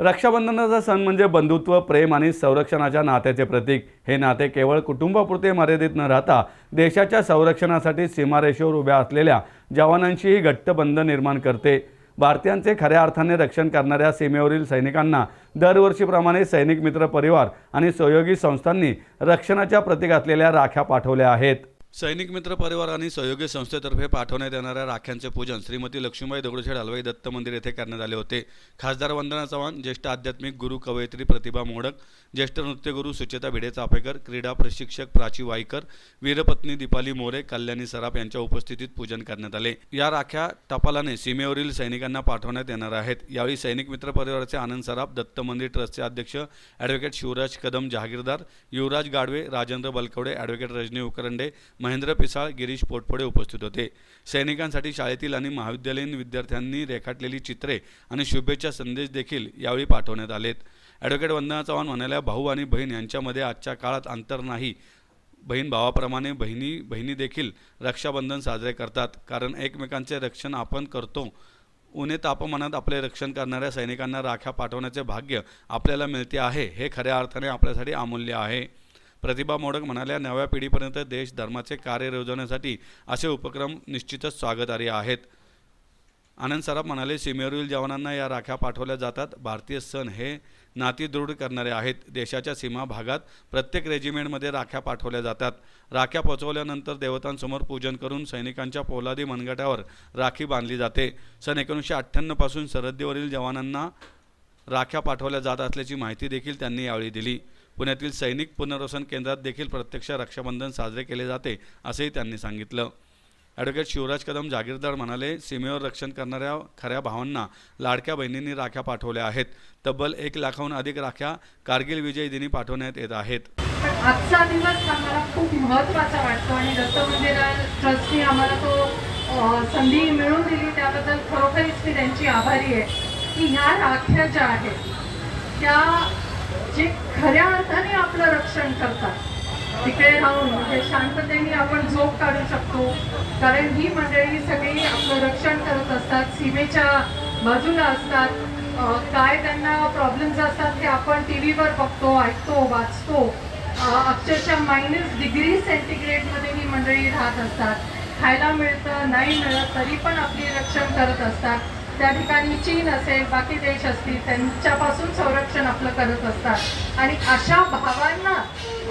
रक्षाबंधनाचा सण म्हणजे बंधुत्व प्रेम आणि संरक्षणाच्या नात्याचे प्रतीक. हे नाते केवळ कुटुंबापुरते मर्यादित न राहता देशाच्या संरक्षणासाठी सीमारेषेवर उभ्या असलेल्या जवानांशीही घट्ट बंध निर्माण करते. भारतीयांचे खऱ्या अर्थाने रक्षण करणाऱ्या सीमेवरील सैनिकांना दरवर्षीप्रमाणे सैनिक मित्र परिवार आणि सहयोगी संस्थांनी रक्षणाच्या प्रतीक असलेल्या राख्या पाठवल्या आहेत. सैनिक मित्र परिवार आणि सहयोगी संस्थेतर्फे पाठवण्यात येणाऱ्या राख्यांचे पूजन श्रीमती लक्ष्मीबाई दगडूशेठ हलवाई दत्त मंदिर येथे करण्यात आले होते. खासदार वंदना चव्हाण ज्येष्ठ आध्यात्मिक गुरु कवयित्री प्रतिभा मोडक ज्येष्ठ नृत्यगुरू सुचेता भिडे चापेकर क्रीडा प्रशिक्षक प्राची वाईकर वीरपत्नी दीपाली मोरे कल्याणी सराफ यांच्या उपस्थितीत पूजन करण्यात आले. या राख्या टपालाने सीमेवरील सैनिकांना पाठवण्यात येणार आहेत. यावेळी सैनिक मित्र परिवाराचे आनंद सराफ दत्त मंदिर ट्रस्टचे अध्यक्ष ॲडव्होकेट शिवराज कदम जहागीरदार युवराज गाडवे राजेंद्र बलकवडे ॲडव्होकेट रजनी उकरंडे महेंद्र पिसाळ गिरीश पोटफोडे उपस्थित होते. सैनिकांसाठी शाळेतील आणि महाविद्यालयीन विद्यार्थ्यांनी रेखाटलेली चित्रे आणि शुभेच्छा संदेश देखील यावेळी पाठवण्यात आलेत. ॲडव्होकेट वंदना चव्हाण म्हणाल्या भाऊ आणि बहीण यांच्यामध्ये आजच्या काळात अंतर नाही. बहीण भावाप्रमाणे बहिणी बहिणी देखील रक्षाबंधन साजरे करतात. कारण एकमेकांचे रक्षण आपण करतो. उन्हे तापमानात आपले रक्षण करणाऱ्या सैनिकांना राख्या पाठवण्याचे भाग्य आपल्याला मिळते आहे. हे खऱ्या अर्थाने आपल्यासाठी अमूल्य आहे. प्रतिभा मोडक म्हणाल्या नव्या पिढीपर्यंत देश धर्माचे कार्य रोजवण्यासाठी असे उपक्रम निश्चितच स्वागतार्ह आहेत. आनंद सराफ म्हणाले सीमेवरील जवानांना या राख्या पाठवल्या जातात. भारतीय सण हे नाती दृढ करणारे आहेत. देशाच्या सीमा भागात प्रत्येक रेजिमेंटमध्ये राख्या पाठवल्या जातात. राख्या पोचवल्यानंतर देवतांसमोर पूजन करून सैनिकांच्या पोलादी मनगटावर राखी बांधली जाते. सन एकोणीसशे अठ्ठ्याण्णवपासून सरहद्दीवरील जवानांना राख्या पाठवल्या जात असल्याची माहिती देखील त्यांनी यावेळी दिली. पुण्यातील सैनिक पुनर्वसन केंद्रात देखील प्रत्यक्ष रक्षाबंधन साजरे केले जाते असेही त्यांनी सांगितलं. ॲडव्होकेट शिवराज कदम जागीरदार म्हणाले सीमेवर रक्षण करणाऱ्या खऱ्या भावांना लाडक्या बहिणींनी राख्या पाठवल्या आहेत. तब्बल एक लाखाहून अधिक राख्या कारगिल विजय दिनी पाठवण्यात येत आहेत. आजचा दिवस आम्हाला खूप महत्त्वाचा वाटतो आणि दत्त मंदिरा ट्रस्टने आम्हाला तो संधी मिळून दिली त्याबद्दल खरोखरीच मी त्यांची आभारी आहे. की ह्या राख्या ज्या आहेत त्या जे खऱ्या अर्थाने आपलं रक्षण करतात. तिकडे राहून म्हणजे शांततेने आपण झोप काढू शकतो. कारण ही मंडळी सगळी आपलं रक्षण करत असतात सीमेच्या बाजूला असतात. काय त्यांना प्रॉब्लेम्स असतात ते आपण टी व्हीवर बघतो ऐकतो वाचतो. अक्षरशः मायनस डिग्री सेंटिग्रेडमध्ये ही मंडळी राहत असतात. खायला मिळतं नाही मिळत तरी पण आपली रक्षण करत असतात. त्या ठिकाणी चीन असेल बाकी देश असतील त्यांच्यापासून संरक्षण आपलं करत असतात. आणि अशा भावांना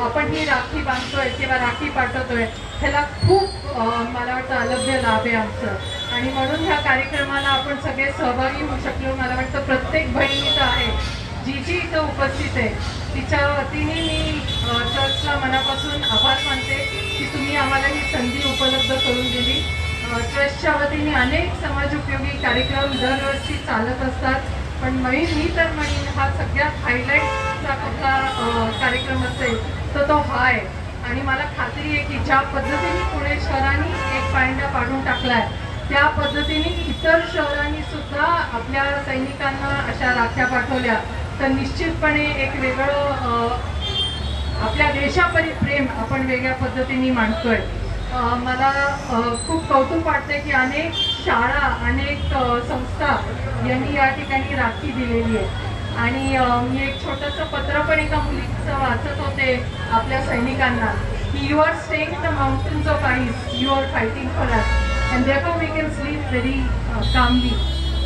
आपण ही राखी बांधतोय किंवा राखी पाठवतोय ह्याला खूप मला वाटतं अलभ्य लाभ आहे आमचं. आणि म्हणून ह्या कार्यक्रमाला आपण सगळे सहभागी होऊ शकलो. मला वाटतं प्रत्येक बहीण इथं आहे. जी जी इथं उपस्थित आहे. तिच्या वतीने मी चर्चला मनापासून आभार मानते की तुम्ही आम्हाला ही संधी उपलब्ध करून दिली. ट्रस्टच्या वतीने अनेक समाज उपयोगी कार्यक्रम दरवर्षी चालत असतात. पण मी मी तर म्हणेन हा सगळ्यात हायलाईटचा कुठला कार्यक्रम असेल तर तो हा आहे. आणि मला खात्री आहे की ज्या पद्धतीने पुणे शहराने एक पायंडा पाडून टाकलाय त्या पद्धतीने इतर शहरांनी सुद्धा आपल्या सैनिकांना अशा राख्या पाठवल्या. तर निश्चितपणे एक वेगळं आपल्या देशापरी प्रेम आपण वेगळ्या पद्धतीने मांडतोय. मला खूप कौतुक वाटते की अनेक शाळा अनेक संस्था यांनी या ठिकाणी राखी दिलेली आहे. आणि मी एक छोटंसं पत्र पण एका मुलीचं वाचत होते आपल्या सैनिकांना. की you are staying the mountains of ice you are fighting for us and देखो we can sleep very calmly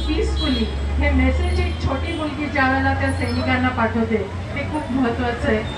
peacefully हे मेसेज एक छोटी मुलगी ज्या वेळेला त्या सैनिकांना पाठवते ते खूप महत्त्वाचं आहे.